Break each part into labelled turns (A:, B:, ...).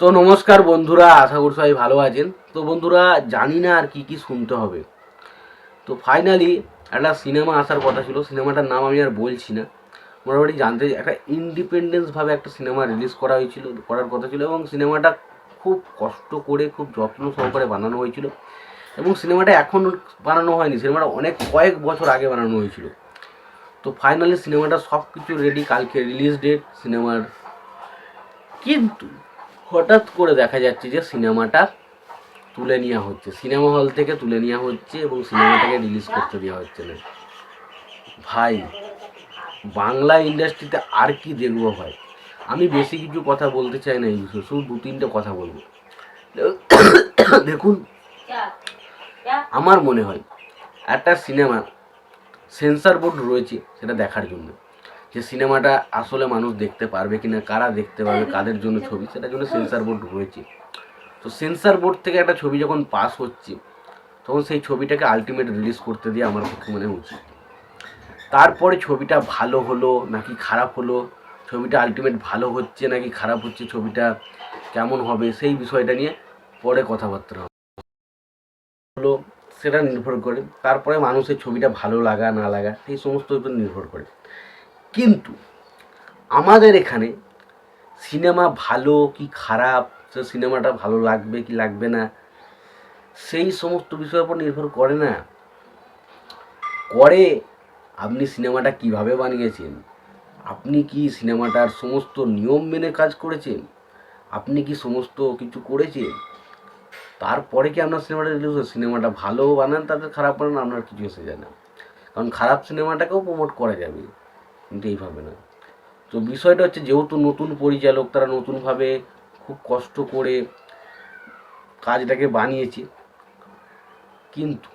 A: তো নমস্কার বন্ধুরা, আশা করি সবাই ভালো আছেন। তো বন্ধুরা, জানি না আর কি কি শুনতে হবে। তো ফাইনালি একটা সিনেমা আসার কথা ছিল সিনেমাটার নাম আমি আর বলছি না। মোটামুটি জানতে একটা ইন্ডিপেন্ডেন্সভাবে একটা সিনেমা রিলিজ করা হয়েছিল, করার কথা ছিল এবং সিনেমাটা খুব কষ্ট করে, খুব যত্ন সহকারে বানানো হয়েছিল। এবং সিনেমাটা এখন বানানো হয়নি সিনেমাটা অনেক কয়েক বছর আগে বানানো হয়েছিল। তো ফাইনালি সিনেমাটা সব কিছু রেডি কালকে রিলিজ ডেট সিনেমার কিন্তু হঠাৎ করে দেখা যাচ্ছে যে সিনেমাটা তুলে নেওয়া হচ্ছে। সিনেমা হল থেকে তুলে নেওয়া হচ্ছে এবং সিনেমাটাকে রিলিজ করতে দেওয়া হচ্ছে না। ভাই, বাংলা ইন্ডাস্ট্রিতে আর কি দেখব ভাই? আমি বেশি কিছু কথা বলতে চাই না এই বিষয়ে শুধু দু তিনটে কথা বলব। দেখুন, আমার মনে হয় একটা সিনেমা সেন্সার বোর্ড রয়েছে সেটা দেখার জন্য। যে সিনেমাটা আসলে মানুষ দেখতে পারবে কিনা, কারা দেখতে পারবে, কাদের জন্য ছবি, সেটার জন্য সেন্সার বোর্ড রয়েছে। তো সেন্সার বোর্ড থেকে একটা ছবি যখন পাস হচ্ছে, তখন সেই ছবিটাকে আলটিমেট রিলিজ করতে দিয়ে আমার পক্ষে মনে উচিত। তারপরে ছবিটা ভালো হলো নাকি খারাপ হলো, ছবিটা আলটিমেট ভালো হচ্ছে নাকি খারাপ হচ্ছে, ছবিটা কেমন হবে, সেই বিষয়টা নিয়ে পরে কথাবার্তা হলো, সেটা নির্ভর করে, তারপরে মানুষের ছবিটা ভালো লাগা, না লাগা, সেই সমস্ত উপর নির্ভর করে। কিন্তু আমাদের এখানে সিনেমা ভালো কি খারাপ সে সিনেমাটা ভালো লাগবে কি লাগবে না, সেই সমস্ত বিষয়ের উপর নির্ভর করে না। করে আপনি সিনেমাটা কীভাবে বানিয়েছেন? আপনি কি সিনেমাটার সমস্ত নিয়ম মেনে কাজ করেছেন? আপনি কি সমস্ত কিছু করেছেন? তারপরে কি আপনার সিনেমাটা রিলিজ হয় সিনেমাটা ভালো বানান, তাদের খারাপ বানান, আপনার কিছু এসে যায় না। কারণ খারাপ সিনেমাটাকেও প্রমোট করা যাবে। কিন্তু এইভাবে না। তো বিষয়টা হচ্ছে যেহেতু নতুন পরিচালক, তারা নতুনভাবে খুব কষ্ট করে কাজটাকে বানিয়েছে। কিন্তু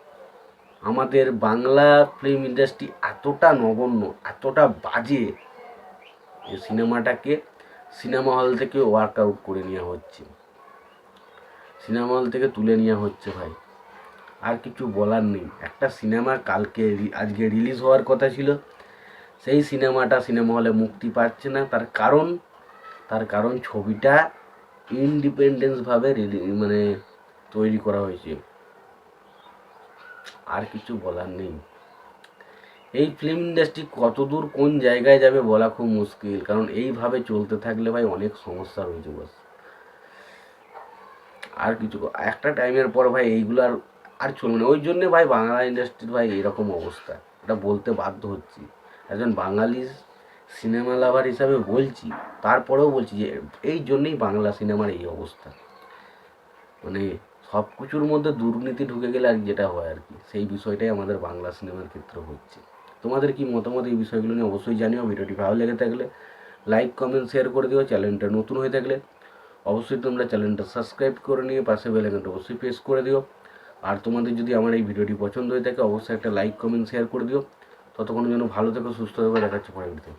A: আমাদের বাংলা ফিল্ম ইন্ডাস্ট্রি এতটা নগণ্য, এতটা বাজে যে সিনেমাটাকে সিনেমা হল থেকে ওয়ার্কআউট করে নেওয়া হচ্ছে। সিনেমা হল থেকে তুলে নেওয়া হচ্ছে ভাই। আর কিছু বলার নেই। একটা সিনেমা কালকে আজকে রিলিজ হওয়ার কথা ছিল। সেই সিনেমাটা সিনেমা হলে মুক্তি পাচ্ছে না। তার কারণ তার কারণ ছবিটা ইন্ডিপেন্ডেন্সভাবে রিলি মানে তৈরি করা হয়েছে। আর কিছু বলার নেই। এই ফিল্ম ইন্ডাস্ট্রি কতদূর কোন জায়গায় যাবে বলা খুব মুশকিল, কারণ এইভাবে চলতে থাকলে ভাই অনেক সমস্যা রয়েছে বস আর কিছু একটা টাইমের পর ভাই এইগুলো আর আর চলবে না। ওই জন্যে ভাই বাংলা ইন্ডাস্ট্রির ভাই এরকম অবস্থা। এটা বলতে বাধ্য হচ্ছি। একজন বাঙালি সিনেমা লাভার হিসাবে বলছি, তারপরেও বলছি যে এই জন্যেই বাংলা সিনেমার এই অবস্থা। মানে সব কিছুর মধ্যে দুর্নীতি ঢুকে গেলে আর যেটা হয় আর কি, সেই বিষয়টাই আমাদের বাংলা সিনেমার ক্ষেত্রে হচ্ছে। তোমাদের কি মতামত এই বিষয়গুলো নিয়ে অবশ্যই জানিও, ভিডিওটি ভালো লেগে থাকলে লাইক কমেন্ট শেয়ার করে দিও চ্যানেলটা নতুন হয়ে থাকলে অবশ্যই তোমরা চ্যানেলটা সাবস্ক্রাইব করে নিয়ে পাশে বেলাইকনটা অবশ্যই প্রেস করে দিও। আর তোমাদের যদি আমার এই ভিডিওটি পছন্দ হয়ে থাকে, অবশ্যই একটা লাইক কমেন্ট শেয়ার করে দিও। ততক্ষণ জন্য ভালো থেকো সুস্থ থেকো দেখাচ্ছে পরের ভিডিওতে